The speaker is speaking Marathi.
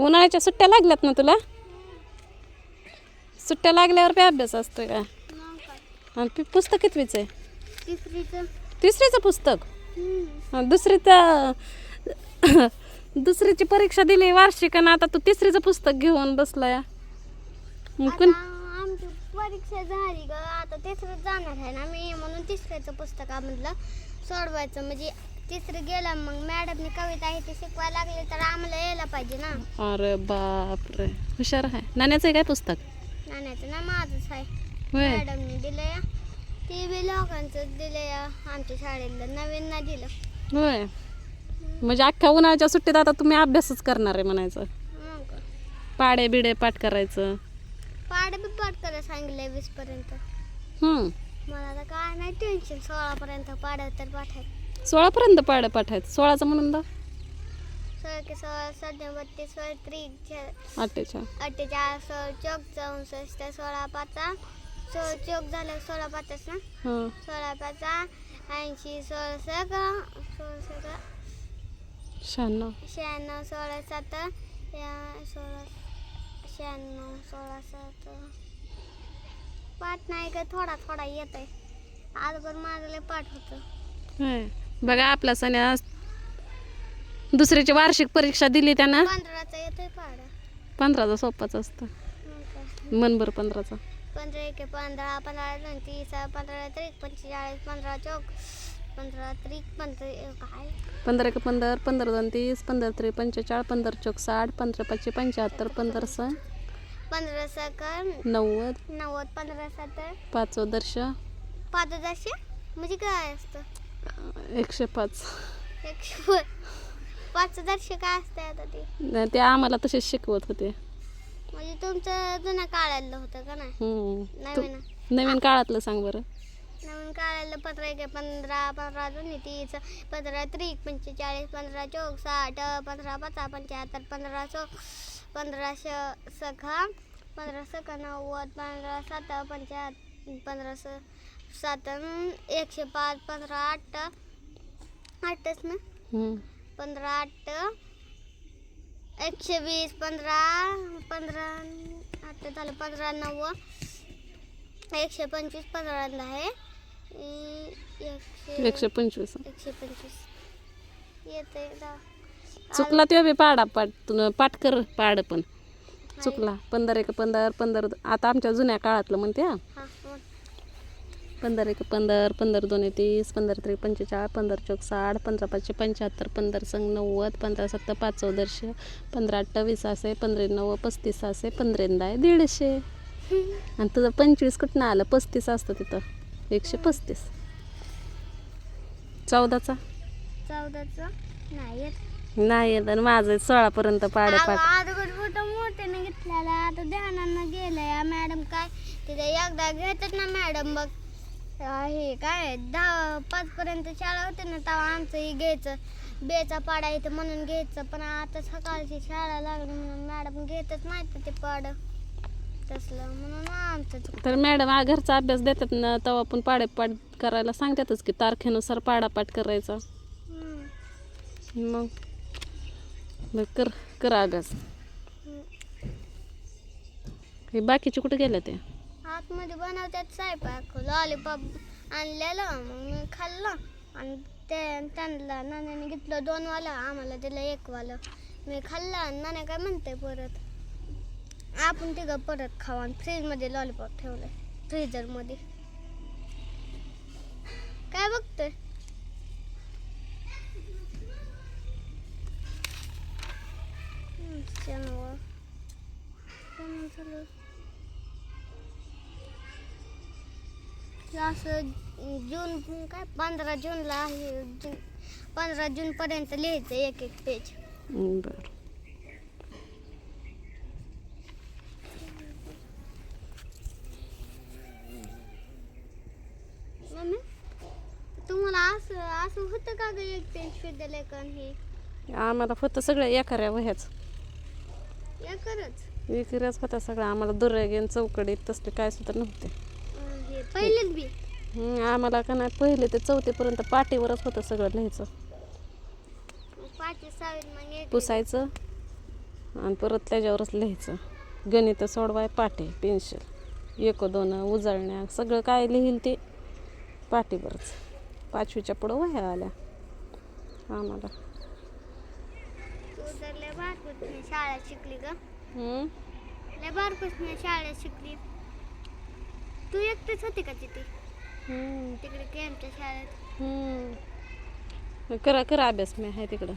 उन्हाळ्याच्या सुट्ट्या लागल्यात ना तुला? सुट्ट्या लागल्यावर बी अभ्यास असतोय का? काय आणि पुस्तक कितवीचं आहे? तिसरीचं. तिसरीचं पुस्तक? दुसरीचं दुसरीची परीक्षा दिली वार्षिक आणि आता तू तिसरीचं पुस्तक घेऊन बसलाय. आता आमची परीक्षा झाली ग आता तिसरं जाणार आहे ना मी म्हणून तिसऱ्याचं पुस्तकामधलं सोडवायचं. म्हणजे तिसरं गेलं मग मॅडमने कविता आहे ते शिकवायला लागले तर आम्हाला यायला पाहिजे ना. अरे बापरे. हुशार आहे. नाण्याचं आहे काय पुस्तक? नाण्याचं ना माझंच आहे. होय. मॅडमने दिलंय. ते बी लोकांचं दिलंय. आमच्या शाळेला नवीन ना दिलं. होय. म्हणजे अख्ख्या उन्हाळ्याच्या सुट्टीत आता तुम्ही अभ्यासच करणार आहे म्हणायचं. मग? पाडे बिडे पाठ करायचं. पाड बी पाठ करायला सांगितलंय वीस पर्यंत हम्म. मला काय नाही टेन्शन सोळा पर्यंत पाड तर पाठाय सोळापर्यंत पाडे पाठायचं सोळाचं म्हणून दा. सोळा के सोळा सध्या बत्तीस सोळा त्रिक चौक चौसष्ट सोळा पाचा. सोळा चौक झालं सोळा पाचच ना? हां. सोळा पाचा ऐंशी सोळा शहाण्णव. शहाण्णव सोळा सात. या सोळा शहाण्णव सोळा सात. पाठ नाही का थोडा थोडा येत आहे आजवर माझं लय पाठ होतं. बघा आपला सण्या दुसरीची वार्षिक परीक्षा दिली त्यानं. पंधराचा येतोय पाड. पंधराचा सोपाच असतं. मनभर पंधराचा. पंधरा एक पंधरा पंधरा दोन तीस पंधरा त्रिक पंचेचाळीस पंधरा चौक पंधरा त्रिक पंधरा काय? पंधरा एक पंधरा पंधरा दोन तीस पंधरा त्रे पंचेचाळीस पंधरा चौक साठ पंधरा पाचशे पंच्याहत्तर पंधरा स पंधरा सकर नव्वद नव्वद पंधरा सत्तर. पाच दर्श पाच दशे म्हणजे काय असतं? एकशे पाच एकशे पाच दर्शे काय असतं आता ते. ते आम्हाला तसेच शिकवत होते. म्हणजे तुमचं जुन्या काळातलं होतं का नाही? हम्म. तू नवीन नवीन काळातलं सांग बरं. नवीन काळातलं पंधरा एक पंधरा पंधरा दोन्ही तीस पंधरा त्रिक पंचेचाळीस पंधरा चौक साठ पंधरा पाच पंच्याहत्तर पंधरा चौक पंधरा श सखा पंधरा सखा नव्वद पंधरा सात पंच्याहत्तर पंधरा स सात एकशे पाच पंधरा आठ. आठच ना. पंधरा आठ. एकशे वीस पंधरा पंधरा आठ झालं पंधरा नव्वद. एकशे पंचवीस पंधरा आहे. इ- एकशे पंचवीस. एकशे पंचवीस. येते चुकला ते बी पाडा पाठ तू पाठ कर पाड पण. चुकला. पंधरा एक पंधरा पंधरा. आता आमच्या जुन्या काळातलं म्हणते हा. पंधरा एक पंधरा पंधरा दोन तीस पंधरा त्रे पंचेचाळीस पंधरा चौक साठ पंधरा पाचशे पंच्याहत्तर पंधरा संग नव्वद पंधरा सत्तर पाच चौदरशे पंधरा अठ्ठावीस असे पंधरा नव्वद पस्तीस असे पंधरा आहे दीडशे. आणि तुझं पंचवीस कुठनं आलं? पस्तीस असतं तिथं. एकशे पस्तीस. चौदाचा? चौदाचं? नाही येत. नाही येत. आणि माझं सोळापर्यंत पाड पाठ मोठ्याने घेतलेला. आता ध्यानानं गेलंय. मॅडम काय? तिथे एकदा घेतात ना मॅडम बघ. हे काय? दहा पाच पर्यंत शाळा होते ना तेव्हा आमचं हे घ्यायचं बेचा पाडा इथं म्हणून घ्यायचं पण आता सकाळची शाळा लागली म्हणून मॅडम घेतच नाही ते पाड. तसलं म्हणून आमचं तर मॅडम घरचा अभ्यास देतात ना तेव्हा पण पाडे पाठ करायला सांगतातच की तारखेनुसार पाडा पाठ करायचा. मग? कर कर अभ्यास. हे बाकीचे कुठे गेले ते? मध्ये बनवतात स्वयंपाक. लॉलीपॉप आणलेलं मग मी खाल्लं. आणि ते त्यांना नाण्याने घेतलं दोनवालं आम्हाला दिलं एकवालं. मी खाल्लं आणि नाण्या काय म्हणते परत आपण तिघं परत खाऊ. आणि फ्रीजमध्ये लॉलीपॉप ठेवलं फ्रीजरमध्ये काय बघतोय? हम्म, शनिवार. असं जून काय पंधरा जूनला आहे जून पंधरा जूनपर्यंत लिहायचं एक एक पेज बरं. मम्मी तुम्हाला असं असं होतं का ग एक पेज शुद्ध लेखन हे? आम्हाला होतं सगळं एखाऱ्या वह्याच. एकच एखाऱ्याच होत्या सगळं. आम्हाला दुर्यागेन चौकडीत तसले काय सुद्धा नव्हते. पहिलेच बी. हम्म, आम्हाला का नाही पहिले ते चौथीपर्यंत पाटीवरच होतं सगळं लिहायचं. पाचशे सहावीत मग एक पुसायचं आणि परत त्याच्यावरच लिहायचं. गणित सोडवाय पाटे पेन्सिल एक दोन उजळण्या सगळं काय लिहिल ते पाटीवरच पाचवीच्या पुढं वह्या आल्या आम्हाला. शाळेत शिकली ग. हम्म? लय बारपासून शाळेत शिकली. एकटीच होती का तिथे हम्म. तिकडे केमच्या शाळेत हम्म. करा करा अभ्यास मी आहे तिकडं